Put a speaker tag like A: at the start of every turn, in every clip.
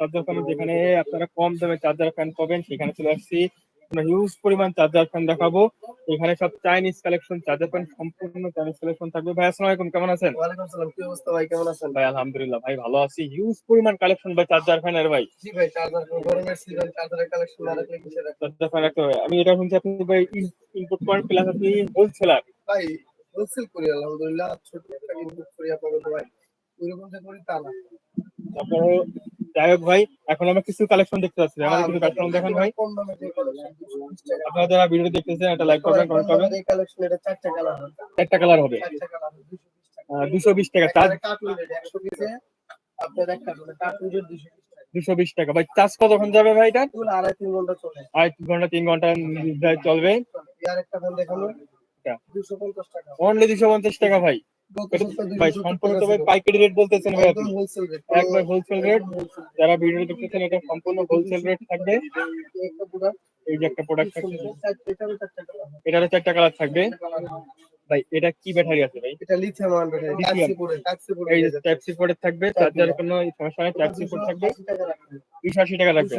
A: Charger fan যেখানে আপনারা কম দামে চার্জার ফ্যান পাবেন সেখানে চলে আসছি। হিউজ পরিমাণ চার্জার ফ্যান দেখাবো। এখানে সব চাইনিজ কালেকশন চার্জার ফ্যান সম্পূর্ণ চাইনিজ কালেকশন থাকবে। ভাই আসসালামু আলাইকুম কেমন আছেন?
B: ওয়ালাইকুম আসসালাম কি অবস্থা ভাই? কেমন আছেন?
A: ভাই আলহামদুলিল্লাহ ভাই ভালো আছি। হিউজ পরিমাণ কালেকশন ভাই চার্জার ফ্যানের ভাই।
B: জি ভাই চার্জার গরমের সিজন চার্জারের কালেকশন না রাখলে
A: চার্জার ফ্যান রাখতে হবে। আমি এটা শুনছি আপনি ভাই ইনপুট পয়েন্ট প্লাস আপনি হোলসেলার
B: ভাই হোলসেল করি আলহামদুলিল্লাহ। ছোট একটা ইনপুট করি আপনাদের ভাই। ওইরকম যে করি তা না।
A: তারপর হোক ভাই এখন আমরা কিছু কালেকশন দেখতে পাচ্ছি আমাদের কিছু কালেকশন দেখান ভাই।
B: কম দামে যে কালেকশন 220 টাকা
A: আপনারা যারা ভিডিও দেখতেছেন একটা লাইক করবেন কমেন্ট করবেন।
B: এই কালেকশন এটা চারটা কালার হবে।
A: কালার হবে।
B: চারটা কালার 220 টাকা।
A: দুশো বিশ টাকা। চার্জ
B: কার্টুন 100 পিসে আপনার এক কার্টুন কার্টুন 220 টাকা।
A: দুশো বিশ টাকা। ভাই চার্জ কতক্ষণ যাবে ভাই এটা?
B: আড়াই তিন ঘণ্টা চলে।
A: আর এক ঘণ্টা তিন ঘণ্টা চলবে।
B: আর একটা ফোন দেখানো
A: এটা।
B: 250 টাকা।
A: অনলি দুশো পঞ্চাশ টাকা ভাই। ভাই সম্পূর্ণ তো ভাই পাইকারি রেট বলতেছেন ভাই আপনি
B: হোলসেল রেট
A: একবার হোলসেল রেট যারা ভিডিও দেখতেছেন এটা সম্পূর্ণ হোলসেল রেট থাকবে। এই যে একটা প্রোডাক্ট থাকবে
B: এটারও চারটা কালার
A: কালার থাকবে। ভাই এটা কি ব্যাটারি আছে ভাই?
B: এটা লিথিয়াম আয়ন ব্যাটারি পোর্টে পোর্টে
A: এই যে টাইপ সি পোর্টের থাকবে। চার্জার কোনো সমস্যা নেই টাইপ সি পোর্ট থাকবে। দুশো আশি টাকা লাগবে।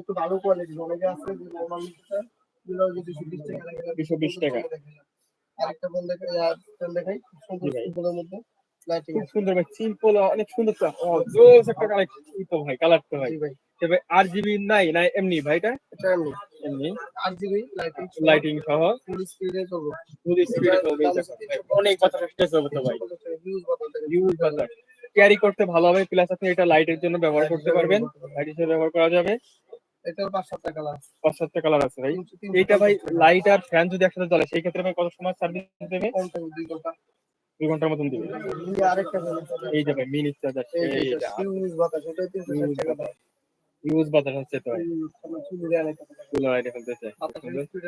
B: একটু ভালো কোয়ালিটি অনেকে আছে নরমাল নিতে এগুলো যদি 220 টাকা
A: 220 টাকা।
B: আরেকটা ফোন দেখে ফোন দেখাই। সুন্দর। সুন্দরের মধ্যে লাইটিং
A: খুব সুন্দর ভাই সিম্পল অনেক সুন্দর তো। ও, জোস একটা কালার তো ভাই কালার তো ভাই। তবে আর জিবি নাই না এমনি ভাইটা
B: এটা?
A: এমনি।
B: 8 জিবি লাইটিং
A: লাইটিং সহ।
B: ফুল স্পিডে চলবে।
A: ফুল স্পিডে চলবে অনেক বাতাস চলবে তো ভাই। বাতাস ক্যারি করতে ভালো হবে প্লাস আপনি এটা লাইটের জন্য ব্যবহার করতে পারবেন। লাইট হিসেবে ব্যবহার করা যাবে।
B: এটার পাঁচ সাতটা কালার
A: পাঁচ সাতটা কালার আছে ভাই। এইটা ভাই লাইট আর ফ্যান যদি একসাথে চলে সেই ক্ষেত্রে ভাই কত সময় সার্ভিস দেবে?
B: দুই ঘণ্টা।
A: দুই ঘণ্টার মতন দিবে।
B: এই
A: যে ভাই মিনি চার্জার
B: ইউজ বাতাস এটা 360 টাকা
A: ইউজ বাতাস হচ্ছে তো
B: চুল
A: লাইটে ফেলতেছে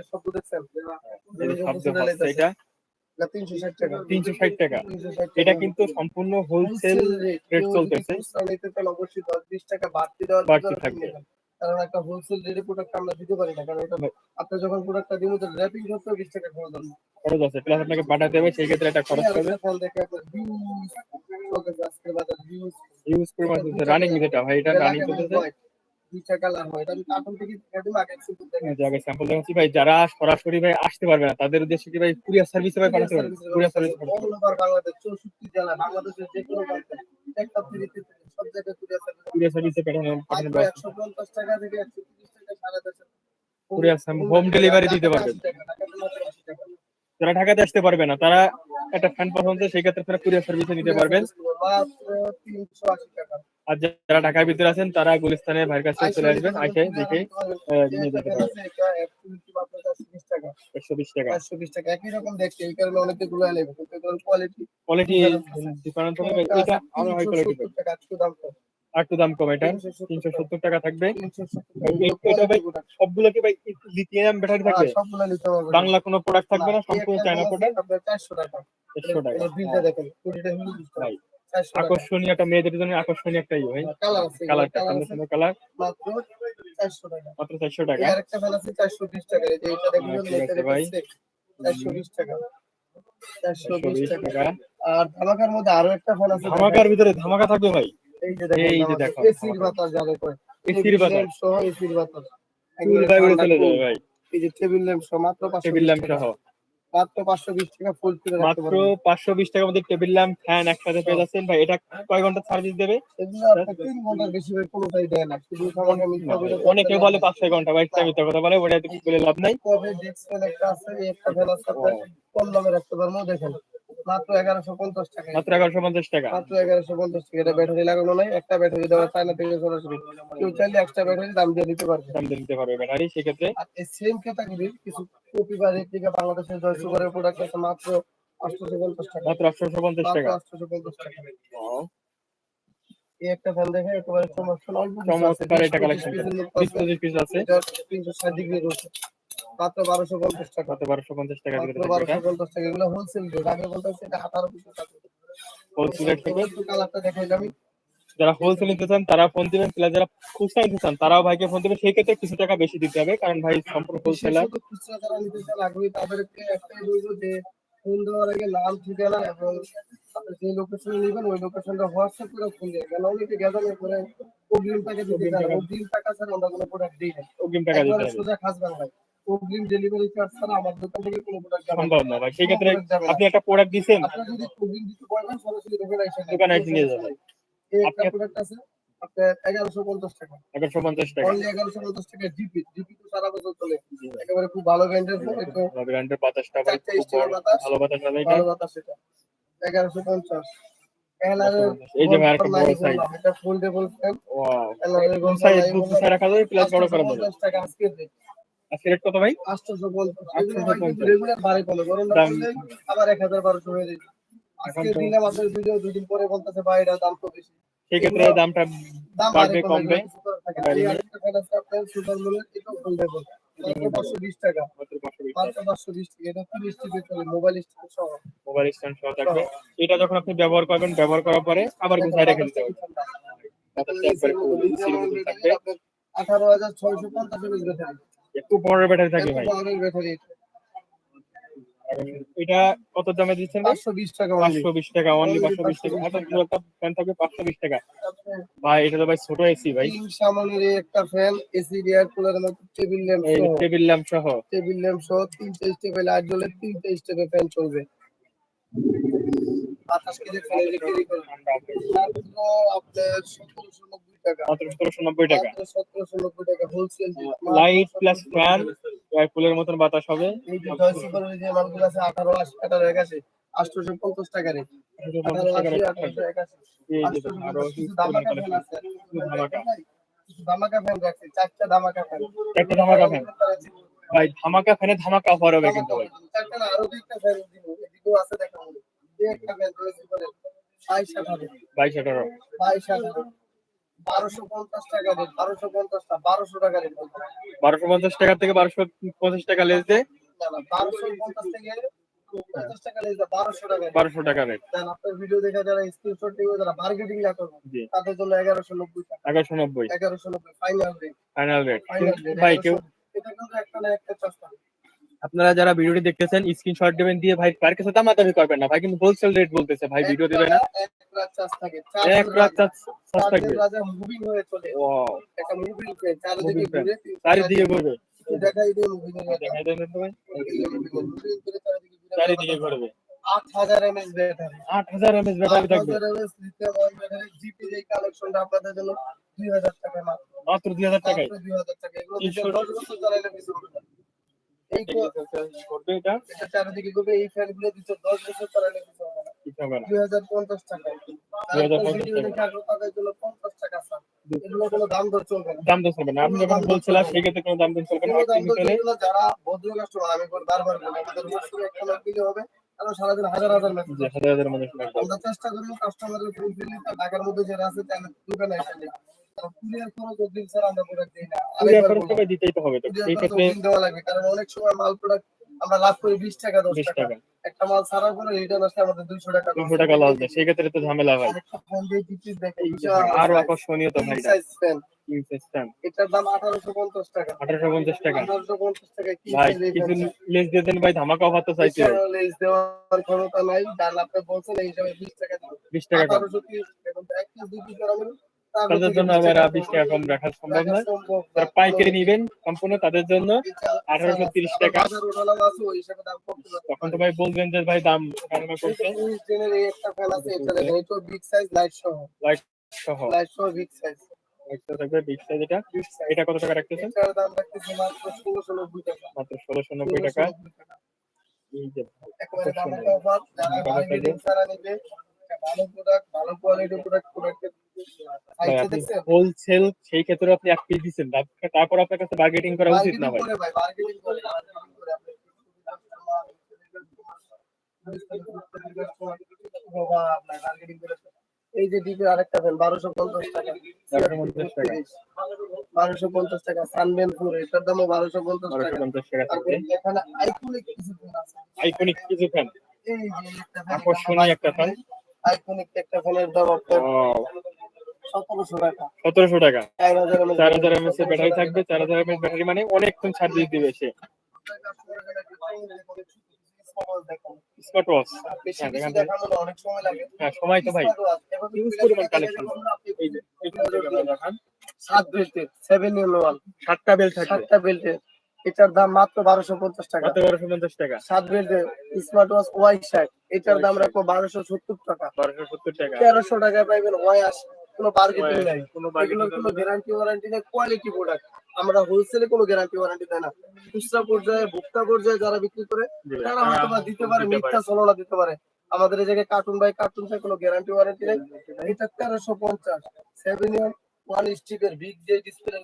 B: শব্দ দেখছেন?
A: শব্দ এটা।
B: এটা 360 টাকা।
A: তিনশো ষাট টাকা। এটা কিন্তু সম্পূর্ণ হোলসেল রেট চলতেছে।
B: অবশ্যই 10 20 টাকা বাড়তি দেওয়ার
A: বাড়তি থাকবে।
B: কারণ একটা হোলসেল রেটে প্রোডাক্ট আমরা দিতে পারি না কারণ এটা আপনি যখন প্রোডাক্টটা দিব তো র‍্যাপিং করতে 20 টাকা খরচ হবে।
A: খরচ আছে প্লাস আপনাকে পাঠাতে হবে সেই ক্ষেত্রে একটা খরচ হবে।
B: দেখে ভিউজ বাজার ভিউজ
A: ইউজ পরিমাণ রানিং যেটা ভাই এটা রানিং
B: হয়
A: ভাই যারা সরাসরি ভাই আসতে পারবে না তাদের উদ্দেশ্যে কি ভাই কুরিয়ার সার্ভিসে ভাই পাঠাতে পারবে? কুরিয়ার সার্ভিস
B: অল বাংলাদেশ 64 জেলা বাংলাদেশের যে কোনো একটা সব জায়গায় কুরিয়ার
A: কুরিয়ার সার্ভিসে পাঠানো পাঠানো
B: একশো পঞ্চাশ টাকা থেকে
A: sam- home delivery দিতে পারবেন। যারা ঢাকাতে আসতে পারবে না তারা একটা ফ্যান পছন্দ সেই ক্ষেত্রে তারা কুরিয়ার সার্ভিসে নিতে পারবেন। আর যারা ঢাকার ভিতরে আছেন তারা গুলিস্তানের ভাইয়ের কাছে চলে আসবেন আসে দেখে নিয়ে যেতে পারবেন। একশো বিশ টাকা
B: একশো বিশ টাকা। একই রকম দেখতে এই কারণে অনেকে গুলো কোয়ালিটি
A: কোয়ালিটি ডিফারেন্ট হবে এটা আরও হাই কোয়ালিটি
B: দাম
A: একটু দাম কম এটা তিনশো সত্তর টাকা থাকবে। এটা ভাই সবগুলো কি ভাই লিথিয়াম ব্যাটারি থাকবে। বাংলা কোনো প্রোডাক্ট থাকবে না সম্পূর্ণ চায়না প্রোডাক্ট
B: চারশো টাকা।
A: একশো টাকা।
B: বিলটা দেখেন কুড়িটা
A: ভাই আকর্ষণীয় একটা মেয়েদের জন্য আকর্ষণীয় একটা ইয়ে ভাই।
B: কালার কালার
A: সুন্দর সুন্দর কালার
B: মাত্র চারশো টাকা। আরেকটা ফ্যান আছে চারশো বিশ টাকা। এটা দেখুন
A: ভাই।
B: চারশো বিশ টাকা। চারশো বিশ টাকা।
A: টাকা।
B: আর ধামাকার মধ্যে আরও একটা ফোন আছে
A: ধামাকার ভিতরে ধামাকা থাকবে ভাই।
B: এই যে দেখেন
A: এই যে দেখো।
B: এসির বাতাস যাবে কয়।
A: এসির বাতাস।
B: সহ এসির বাতাস।
A: চুল ভাই উড়ে চলে যাবে ভাই।
B: এই যে টেবিল ল্যাম্প সহ মাত্র পাঁচশো
A: টেবিল ল্যাম্প সহ।
B: মাত্র পাঁচশো বিশ টাকা ফুল
A: মাত্র টাকার মধ্যে টেবিল ল্যাম্প ফ্যান একসাথে পেয়ে যাচ্ছেন। ভাই এটা কয় ঘণ্টা সার্ভিস দেবে?
B: আপনার তিন ঘণ্টার বেশি ভাই কোনোটাই দেয় না। শুধু
A: অনেকে বলে পাঁচ ছয় ঘণ্টা ভাই একটা মিথ্যা কথা বলে ওটা বলে লাভ নাই।
B: কবে ডেস্ক ফ্যান একটা আছে একটা ফ্যান আছে কম দামে রাখতে পারব দেখেন। মাত্র এগারোশো পঞ্চাশ টাকা
A: মাত্র এগারোশো পঞ্চাশ টাকা।
B: মাত্র এগারোশো পঞ্চাশ টাকা। এটা ব্যাটারি লাগানো নাই। একটা ব্যাটারি দেওয়া চায়না থেকে সরাসরি। কেউ চাইলে এক্সট্রা ব্যাটারি দাম দিয়ে দিতে পারবে।
A: দাম দিয়ে নিতে পারবে ব্যাটারি সেক্ষেত্রে?
B: আর এই সেম ক্যাটাগরির কিছু কপি বা রেপ্লিকা বাংলাদেশের জয় সুগারের প্রোডাক্ট আছে মাত্র আটশোশো পঞ্চাশ টাকা।
A: মাত্র আটশোশো পঞ্চাশ টাকা।
B: আটশোশো পঞ্চাশ টাকা। এই একটা ফ্যান দেখে একেবারে চমৎকার। অল্প
A: চমৎকার এটা কালেকশন বিশ
B: আছে।
A: পঁচিশ পিস আছে।
B: তিনশো ষাট ডিগ্রি রয়েছে মাত্র বারোশো পঞ্চাশ টাকা।
A: কত বারোশো পঞ্চাশ টাকা
B: মাত্র
A: ভিতরে থাকবে
B: বারোশো
A: এটা
B: পঞ্চাশ টাকা। এগুলো হোলসেল রেট আগে বলতেছে এটা আঠারো পিসের টাকা
A: হোলসেল রেট থেকে
B: কালারটা দেখাইলাম আমি
A: যারা হোলসেল নিতে চান তারা ফোন দিবেন। প্লাস যারা খুচরা নিতে চান তারাও ভাইকে ফোন দিবেন। সেই ক্ষেত্রে কিছু টাকা বেশি দিতে হবে কারণ ভাই সম্পূর্ণ হোলসেলার
B: খুচরা যারা নিতে চান আগ্রহী তাদেরকে একটাই বলব যে ফোন দেওয়ার আগে নাম ঠিকানা এবং আপনি যে লোকেশনে নেবেন ওই লোকেশনটা হোয়াটসঅ্যাপ করে ফোন দিয়ে কেন? অনেকে গেজামের করে অগ্রিম টাকা দিতে
A: অগ্রিম টাকা-
B: ছাড়া আমরা কোনো প্রোডাক্ট দিই না।
A: অগ্রিম টাকা দিতে
B: সোজা খাস বাংলায়। অগ্রিম ডেলিভারি চার্জ ছাড়া আমার দোকান থেকে কোনো প্রোডাক্ট
A: সম্ভব না ভাই সেই ক্ষেত্রে। আপনি একটা প্রোডাক্ট দিচ্ছেন
B: আপনার যদি অগ্রিম দিতে পারবেন সরাসরি দোকানে এসে
A: দোকানে এসে নিয়ে যাবেন।
B: এই একটা প্রোডাক্ট আছে আপনার এগারোশো পঞ্চাশ টাকা।
A: এগারোশো পঞ্চাশ টাকা।
B: অনলি এগারোশো পঞ্চাশ টাকা জিপি জিপি তো সারা বছর চলে। একেবারে খুব ভালো ব্র্যান্ডের ফোন একটু
A: ব্র্যান্ডের বাতাসটা। ভালো বাতাস
B: ভালো বাতাস এটা। এগারোশো পঞ্চাশ। এলারের
A: এই যে ভাই একটা বড় size।
B: এটা ফোল্ডেবল ফ্যান
A: ওয়াও
B: এলারের
A: কোন সাইজ কোন সাইজ রাখা প্লাস বড় করা যাবে
B: টাকা আজকে রেট
A: আজকে রেট কত ভাই?
B: আটশোশো পঞ্চাশ।
A: 850
B: রেগুলার বাড়ে পড়ে গরম আবার হয়ে আজকে পরে বলতেছে ভাই এটা দাম তো বেশি।
A: সেই ক্ষেত্রে দামটা বাড়বে কমবে।
B: কিছু করার থাকে। না। এই আরেকটা ফ্যান আছে আপনার সুপার মূল্যের এটাও ফোল্ডেবল পাঁচশো বিশ টাকা।
A: মাত্র 520
B: মাত্র পাঁচশো বিশ টাকা। এটা তিরিশ মোবাইল সহ।
A: মোবাইল স্ট্যান্ড সহ থাকবে। এটা যখন আপনি ব্যবহার করবেন ব্যবহার করার পরে আবার রেখে দিতে হবে।
B: আঠারো হাজার ছয়শো পঞ্চাশ
A: একটু বড় ব্যাটারি থাকে ভাই।
B: ব্যাটারি।
A: এটা কত দামে দিচ্ছেন ভাই?
B: পাঁচশো বিশ টাকা only।
A: পাঁচশো বিশ টাকা অনলি পাঁচশো বিশ টাকা। এত বড় একটা ফ্যান থাকবে পাঁচশো বিশ টাকা। ভাই এটা তো ভাই ছোট এসি ভাই।
B: তিন সামনের একটা ফ্যান এসি এয়ার কুলারের মতো টেবিল ল্যাম্প সহ।
A: টেবিল ল্যাম্প সহ।
B: টেবিল ল্যাম্প সহ তিনটে স্টেপে লাইট জ্বলে তিনটে স্টেপে ফ্যান চলবে। বাতাস কি দেখছেন এই করে। মাত্র আপনার সতেরোশো নব্বই টাকা।
A: মাত্র সতেরোশো নব্বই টাকা
B: মাত্র সতেরোশো নব্বই টাকা হোলসেল
A: লাইট প্লাস ফ্যান কুলের মতন বাতাস হবে।
B: এই যে জয় সুপার যে মালগুলো আছে আঠারো আশি আঠারো একাশি আটশোশো পঞ্চাশ টাকা আঠারো আঠারোশো একাশি। ধামাকা ফ্যান
A: ধামাকা
B: ফ্যান চারটা ধামাকা ফ্যান।
A: একটা ধামাকা ভাই ধামাকা ফ্যানে ধামাকা অফার হবে কিন্তু ভাই।
B: চারটা না আরও দুইটা ফ্যান দিব। এদিকেও আছে দেখাবো এই একটা ফ্যান বাইশ আঠারো।
A: বাইশ আঠারো
B: বারোশো পঞ্চাশ টাকা রেট বারোশো পঞ্চাশটা বারোশো টাকা রেট
A: বারোশো পঞ্চাশ টাকা থেকে বারোশো পঞ্চাশ টাকা লেস দেয়
B: বারোশো পঞ্চাশ থেকে বারোশো টাকা
A: বারোশো রেট।
B: আপনার ভিডিও দেখে যারা স্ক্রিনশট নিবে যারা মার্কেটিং না করবে তাদের জন্য এগারোশো নব্বই।
A: এগারোশো নব্বই
B: এগারোশো নব্বই ফাইনাল রেট
A: ফাইনাল রেট ভাই কেউ
B: এটা কিন্তু একটা না একটা চাষ
A: আপনারা যারা ভিডিওটি দেখতেছেন স্ক্রিনশট দেবেন দিয়ে ভাই কার কাছে দামাদামি করবেন না? ভাই কিন্তু হোলসেল রেট বলতেছে ভাই ভিডিও দিবে না।
B: এক রাত থাকে
A: চার্জ থাকবে।
B: হয়ে ফ্রেম চারিদিকে
A: ঘুরবে। ঘুরবে।
B: আট হাজার এমএস ব্যাটারি
A: আট হাজার এমএস ব্যাটারি থাকবে।
B: জিপি যে কালেকশনটা আপনাদের জন্য দুই হাজার টাকা মাত্র।
A: মাত্র দুই হাজার টাকায়।
B: দুই হাজার টাকা এগুলো এই
A: করবে এটা?
B: এটা চারিদিকে করবে এই ফ্যানগুলো দুশো দশ বছর চালাইলে কিছু হবে না।
A: কিছু হবে না?
B: দুই হাজার পঞ্চাশ টাকা।
A: 2050
B: ভিডিও তাদের জন্য পঞ্চাশ টাকা ছাড়। এগুলো কোনো দাম দর চলবে না।
A: দাম দর চলবে না। আপনি যখন বলছিলেন সেই ক্ষেত্রে কোনো দাম দর চলবে না।
B: কোনো দাম দর
A: চলে
B: চলবে না, যারা ভদ্র কাস্টমার আমি বারবার বলি আমাদের হোস্টেলে একটা লোক দিলে হবে কারণ সারাদিন হাজার হাজার মেসেজ
A: হাজার হাজার মানুষ
B: আমরা চেষ্টা করব কাস্টমারের ফুল ফিল ঢাকার মধ্যে যারা আছে তারা দোকানে এসে কুরিয়ার খরচ অগ্রিম ছাড়া আমরা প্রোডাক্ট দিই না
A: কুরিয়ার খরচ
B: বলব,
A: দিতেই তো হবে তো। সেই ক্ষেত্রে
B: দেওয়া লাগবে কারণ অনেক সময় মাল প্রোডাক্ট আমরা লাভ করি বিশ টাকা দশ
A: বিশ
B: টাকা। একটা মাল ছাড়ার পরে রিটার্ন আসলে আমাদের দুইশো টাকা
A: দুশো টাকা লস দেয় সেই ক্ষেত্রে তো ঝামেলা হয়। আরও আকর্ষণীয় তো ভাই
B: এটার দাম আঠারোশো পঞ্চাশ টাকা।
A: আঠারোশো পঞ্চাশ টাকা।
B: আঠারোশো পঞ্চাশ টাকা কি
A: ভাই
B: size
A: কিছু লেস দিয়ে দেন ভাই ধামাকা অফার তো চাইছে।
B: লেস দেওয়ার ক্ষমতা নাই আপনি বলছেন এই হিসাবে টাকা দিন
A: বিশ টাকা
B: এক দুই
A: তাদের জন্য
B: 20
A: আবার
B: টাকা
A: বিশ টাকা কম রাখা সম্ভব নয়। যারা পাইকারি নিবেন সম্পূর্ণ তাদের জন্য আঠারোশো তিরিশ টাকা
B: আছে, ওই হিসাবে দাম কমতে পারে।
A: তখন তো ভাই বলবেন যে ভাই দাম করছে
B: সহ।
A: লাইট সহ একটা থাকবে সাইজ এটা এটা কত টাকা রাখতেছেন
B: এটার দাম রাখতেছি মাত্র 1690 টাকা।
A: মাত্র ষোলোশো নব্বই টাকা
B: 1690 টাকা।
A: এই যে
B: একেবারে
A: কত
B: দামাকা যারা
A: দামাকা
B: marketing
A: offer।
B: ছাড়া একটা ভালো product, ভালো quality product, product
A: হোলসেল সেই ক্ষেত্রে আপনি এক পিস দিচ্ছেন। তারপর- আপনার কাছে করা উচিত না ভাই।
B: এই যে আরেকটা ফ্যান বারোশো পঞ্চাশ টাকা।
A: 1250
B: বারোশো পঞ্চাশ টাকা সানবেন ফোর এটার দামও বারোশো পঞ্চাশ টাকা। এখানে আইকনিক কিছু ফোন আছে।
A: আইকনিক কিছু ফ্যান
B: একটা ফ্যান
A: আকর্ষণীয় একটা ফ্যান
B: আইকনিক একটা ফোনের দাম আপনার সতেরোশো টাকা। চার হাজার
A: এমএস এর ব্যাটারি। থাকবে চার হাজার এমএস ব্যাটারি মানে অনেকক্ষণ দিবে সে। স্মার্ট ওয়াচ
B: বেশি
A: হ্যাঁ,
B: অনেক সময় লাগে।
A: হ্যাঁ সময় তো ভাই।
B: Smart watch, এভাবে
A: হিউজ
B: খুলে
A: পরিমাণ কালেকশন
B: যাবে না, আপনি
A: এই যে এখানে থেকে ভাই দেখান
B: সাত বেল্টের সেভেন ইন ওয়ান
A: সাতটা বেল থাকবে।
B: সাতটা বেল্টের। এটার দাম মাত্র বারোশো পঞ্চাশ টাকা।
A: মাত্র বারোশো পঞ্চাশ টাকা।
B: সাত বেল্টের স্মার্ট ওয়াচ ওয়াই শার্ট এটার দাম রাখব বারোশো সত্তর টাকা।
A: বারোশো সত্তর টাকা।
B: তেরোশো টাকা পাইবেন ওয়াই আস কোনো বার্গেটিং নাই। এগুলোর কোনো গ্যারান্টি ওয়ারেন্টি নেই কোয়ালিটি প্রোডাক্ট আমরা হোলসেলে কোনো গ্যারান্টি ওয়ারেন্টি দেয় না। খুচরা পর্যায়ে ভোক্তা পর্যায়ে যারা বিক্রি করে তারা হয়তো বা দিতে পারে মিথ্যা ছলনা দিতে পারে। আমাদের এই জায়গায় কার্টুন বাই কার্টুন চাই কোনো গ্যারান্টি ওয়ারেন্টি নেই। এটা তেরোশো পঞ্চাশ। সেভেন ওয়ান স্টিকের বিগ যে ডিসপ্লে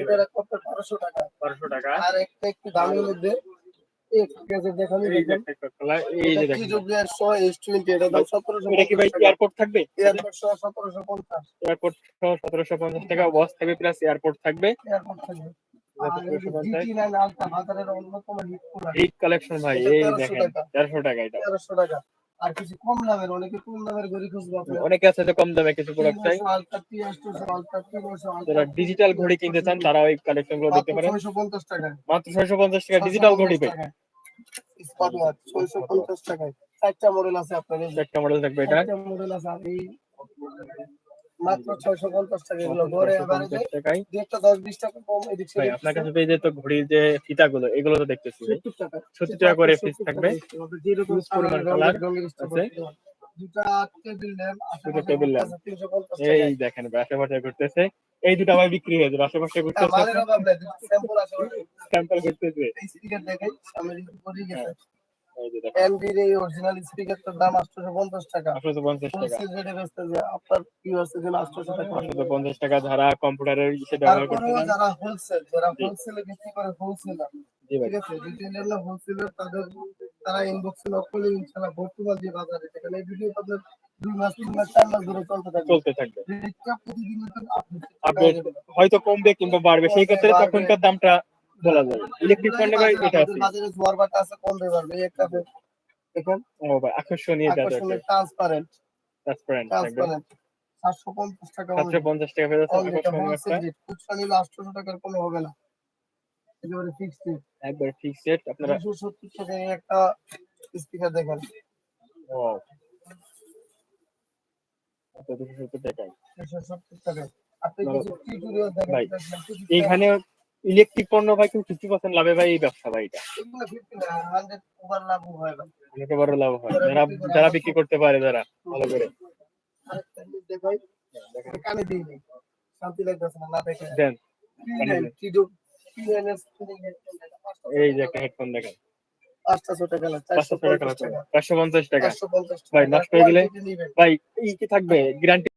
B: এটা আপনার বারোশো টাকা।
A: বারোশো টাকা।
B: আর একটা একটু দামের মধ্যে এটা
A: কি ভাই এয়ারপোর্ট থাকবে?
B: এয়ারপোর্ট সহ সতেরোশো পঞ্চাশ
A: এয়ারপোর্ট সহ সতেরোশো পঞ্চাশ টাকা ওয়াচ থাকবে। প্লাস এয়ারপোর্ট থাকবে
B: এয়ারপোর্ট
A: কালেকশন ভাই এই দেখেন
B: টাকা।
A: তেরোশো টাকা এটা।
B: তেরোশো টাকা আর কিছু কম দামের অনেকে কম দামের ঘড়ি খুঁজবে
A: অনেকে আছে কম দামে কিছু প্রোডাক্ট চাই। যারা ডিজিটাল ঘড়ি কিনতে চান তারা ওই কালেকশনগুলো দেখতে পারেন। মাত্র ছয়শো পঞ্চাশ টাকা ডিজিটাল ঘড়ি পাই
B: স্মার্ট ওয়াচ ছয়শো পঞ্চাশ টাকায় চারটা মডেল আছে আপনার এই যে।
A: মডেল থাকবে এটা
B: মডেল আছে এই মাত্র ছয়শো পঞ্চাশ টাকা এগুলো ঘরে আবার এই যে
A: 650 টাকায়
B: একটা দশ বিশ টাকা কম এদিক সেদিক
A: আপনার কাছে এই যে তো ঘড়ির যে ফিতাগুলো এগুলো তো দেখতেছি ভাই।
B: 70 টাকা
A: করে piece
B: 70
A: থাকবে।
B: যেরকম
A: পরিমাণ
B: রঙের
A: colour
B: রঙের স্টোন
A: আছে।
B: দুটা টেবিল ল্যাম্প
A: দুটো table lamp। এই দেখেন আশেপাশে ঘুরতেছে এই দুটো ভাই বিক্রি হয়ে যাবে আশেপাশে
B: নাই স্যাম্পল
A: স্যাম্পল
B: স্পিকার দেখাই গেছে।
A: যে
B: এমবির এই অরিজিনাল স্পিকারটার দাম আটশোশো পঞ্চাশ টাকা।
A: আঠারোশো পঞ্চাশ টাকা।
B: হোলসেল রেটে বেচতে যে আপনার ভিউয়ার্সের জন্য আটশোশো টাকা।
A: আঠারোশো পঞ্চাশ টাকা যারা কম্পিউটারের ইসে ব্যবহার করতে
B: যারা হোলসেল যারা। হোলসেলে বিক্রি করে
A: ভাই।
B: ঠিক আছে? রিটেলার না হোলসেলার তাদের তারা ইনবক্সে নক করলে ইনশাআল্লাহ বর্তমান যে বাজারে সেখানে এই ভিডিও তাদের দুই মাস তিন মাস চার মাস ধরে চলতে থাকবে।
A: চলতে থাকবে।
B: রেটটা
A: আপডেট হয়তো কমবে কিংবা বাড়বে সেই ক্ষেত্রে তখনকার দামটা বলা যাবে ইলেকট্রিক পণ্যে ভাই এটা আছে।
B: বাজারে জোয়ার বাটা আছে কমবে এই একটা
A: ও ভাই আকর্ষণীয়
B: আকর্ষণীয় ট্রান্সপারেন্ট
A: ট্রান্সপারেন্ট
B: সাতশো পঞ্চাশ টাকা
A: সাতশো পঞ্চাশ টাকা ফেরত
B: খুচরা নিলে টাকার কোনো হবে না। একেবারে ফিক্সড রেট
A: একবার ফিক্স রেট আপনারা
B: দুশো সত্তর টাকায় একটা স্পিকার দেখেন।
A: ও এইখানে ইলেকট্রিক পণ্য ভাই কিন্তু ফিফটি পার্সেন্ট লাভে ভাই এই ব্যবসা ভাই এটা।
B: এগুলো 50 না, 100 ওভার লাভ
A: অনেক বড় লাভ হয়। যারা যারা বিক্রি করতে পারে যারা ভালো করে।
B: আরেকটা জিনিস দেখাই, কানে দিইনি। শান্তি লাগতেছে না, না দেখে।
A: দেন
B: P9, T2, P9 এর screen এর পাঁচটা
A: এই যে একটা হেডফোন দেখেন।
B: পাঁচটা ছোট কালার,
A: পাঁচশো টাকা
B: 450 টাকা।
A: পাঁচশো পঞ্চাশ টাকা
B: 450
A: ভাই। নষ্ট হয়ে গেলে? ভাই এই কি থাকবে গ্যারান্টি